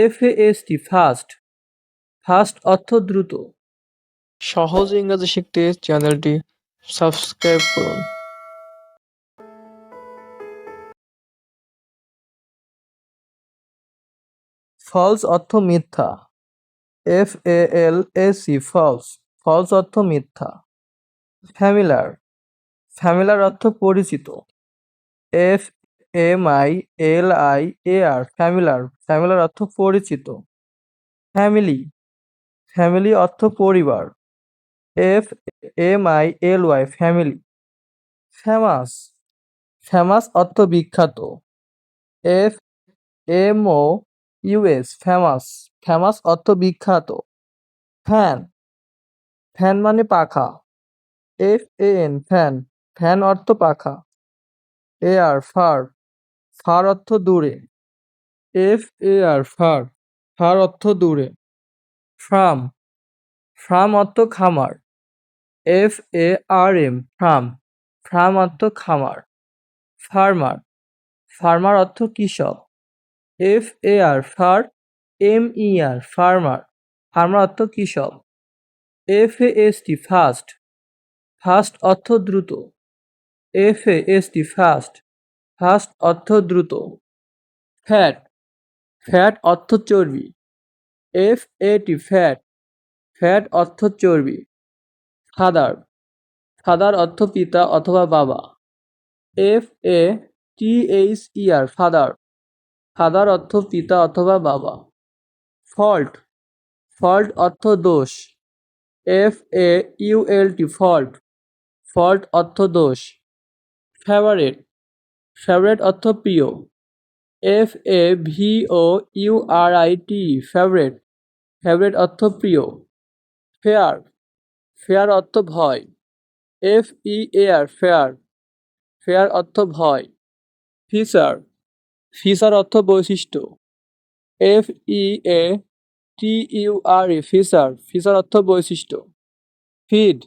F A S T fast. Fast অর্থ দ্রুত। সহজ ইংরেজি শিখতে চ্যানেলটি সাবস্ক্রাইব করুন। ফলস অর্থ মিথ্যা। F A L A C false false অর্থ মিথ্যা। ফ্যামিলার ফ্যামিলার অর্থ পরিচিত। F M I L I A R familiar familiar অর্থ পরিচিত। ফ্যামিলি ফ্যামিলি অর্থ পরিবার। F M I L Y family famous famous অর্থ বিখ্যাত। F M O U S famous famous অর্থ বিখ্যাত। ফ্যান ফ্যান মানে পাখা। F A N fan fan অর্থ পাখা। এ আর ফার ফার অর্থ দূরে। F A R far far অর্থ দূরে। ফ্রাম। ফ্রাম অর্থ খামার। F A R M ফ্রাম। ফ্রাম অর্থ খামার। ফার্মার। ফার্মার অর্থ কৃষক। F A R far M E R farmer. Farmer অর্থ কৃষক। F A S T fast. Fast অর্থ দ্রুত। F A S T fast. Fast অর্থ দ্রুত। ফ্যাট ফ্যাট অর্থ চর্বি। F A T fat fat অর্থ চর্বি। ফাদার ফাদার অর্থ পিতা অথবা বাবা। F A T H R father father অর্থ পিতা অথবা বাবা। ফল্ট ফল্ট অর্থ দোষ। F A U L T fault fault অর্থ দোষ। ফেভারেট ফেভারেট অর্থ প্রিয়। F A V O U R I T favourite. Favourite অর্থ প্রিয়। ফেয়ার। ফেয়ার অর্থ ভয়। F E A R fear. Fear অর্থ ভয়। ফিচার। ফিচার অর্থ বৈশিষ্ট্য। F E A T U R E feature. Feature অর্থ বৈশিষ্ট্য। ফিড।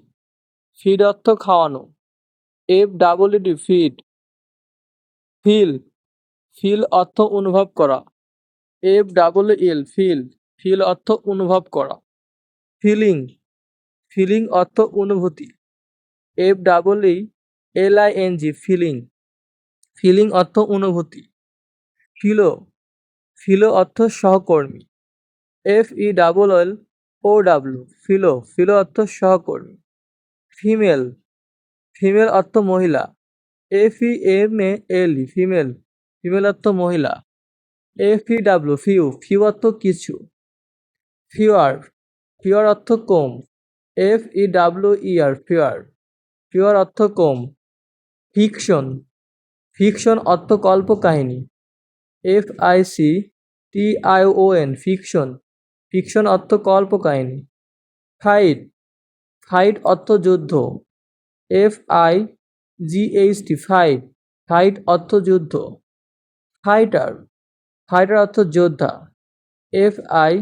ফিড অর্থ খাওয়ানো। F double D feed. Feel feel অর্থ অনুভব করা। F double L feel feel অর্থ অনুভব করা। ফিলিং ফিলিং অর্থ অনুভূতি। F double E L I N G feeling feeling অর্থ অনুভূতি। ফিলো ফিলো অর্থ সহকর্মী। F E double L O W fellow fellow অর্থ সহকর্মী। ফিমেল ফিমেল অর্থ মহিলা। F E M A L E female female অর্থ মহিলা। F E W few few অর্থ কিছু। ফিওয়ার ফিওয়ার অর্থ কম। F E W E R fewer fewer অর্থ কম। ফিকশন ফিকশন অর্থ কল্পকাহিনী F I C T I O N fiction fiction অর্থ কল্পকাহিনী ফাইট ফাইট অর্থ যুদ্ধ। F I G H T fight fight অর্থ যুদ্ধ। ফাইটার ফাইটার অর্থ যোদ্ধা। F I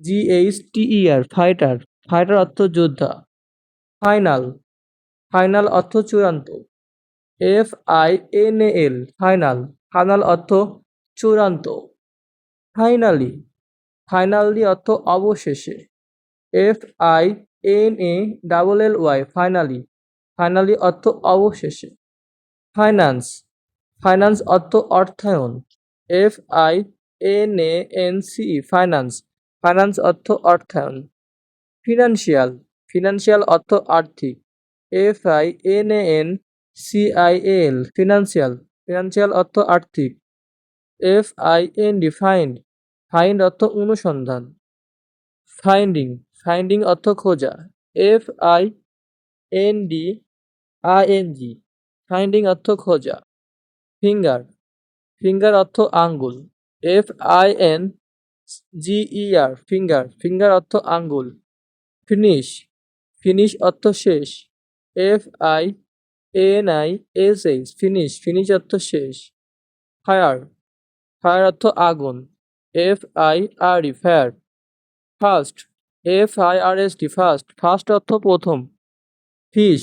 G H T E R fighter fighter অর্থ যোদ্ধা। ফাইনাল ফাইনাল অর্থ চূড়ান্ত। F I N L final final অর্থ চূড়ান্ত। ফাইনালি ফাইনালি অর্থ অবশেষে। F I N A double L Y finally finally অর্থ অবশেষে। ফাইন্যান্স। ফাইন্যান্স অর্থ অর্থায়ন। F I N A N C finance. Finance অর্থ অর্থায়ন। ফিনান্সিয়াল। ফিনান্সিয়াল অর্থ আর্থিক। F I N A N C I L, financial. Financial অর্থ আর্থিক। F I N D find find অর্থ অনুসন্ধান। ফাইন্ডিং। ফাইন্ডিং অর্থ খোঁজা। F I N D I N G finding অর্থ খোঁজা। ফিঙ্গার ফিঙ্গার অর্থ আঙ্গুল। F I N G E R finger finger অর্থ আঙ্গুল। ফিনিশ ফিনিশ অর্থ শেষ। F I N I S H finish finish অর্থ শেষ। ফায়ার ফায়ার অর্থ আগুন। F I R E fire. First F I R S T first first অর্থ প্রথম। ফিশ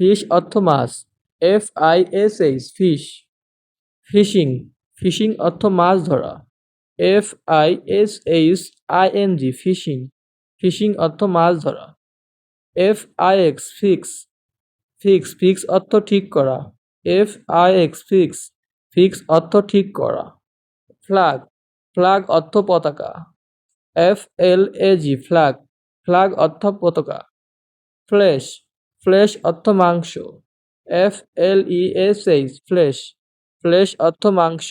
ফিশ অর্থ মাছ। F I S H, fish. Fishing fishing অর্থ মাছ ধরা। F I S H I N G, fishing fishing অর্থ মাছ ধরা। F I X fix fix fix অর্থ ঠিক করা। F I X fix fix অর্থ ঠিক করা। ফ্ল্যাগ ফ্ল্যাগ অর্থ পতাকা। F L A G, flag flag অর্থ পতাকা। ফ্লেশ ফ্লেশ অর্থ মাংস। F L E S H flesh flesh অর্থ মাংস।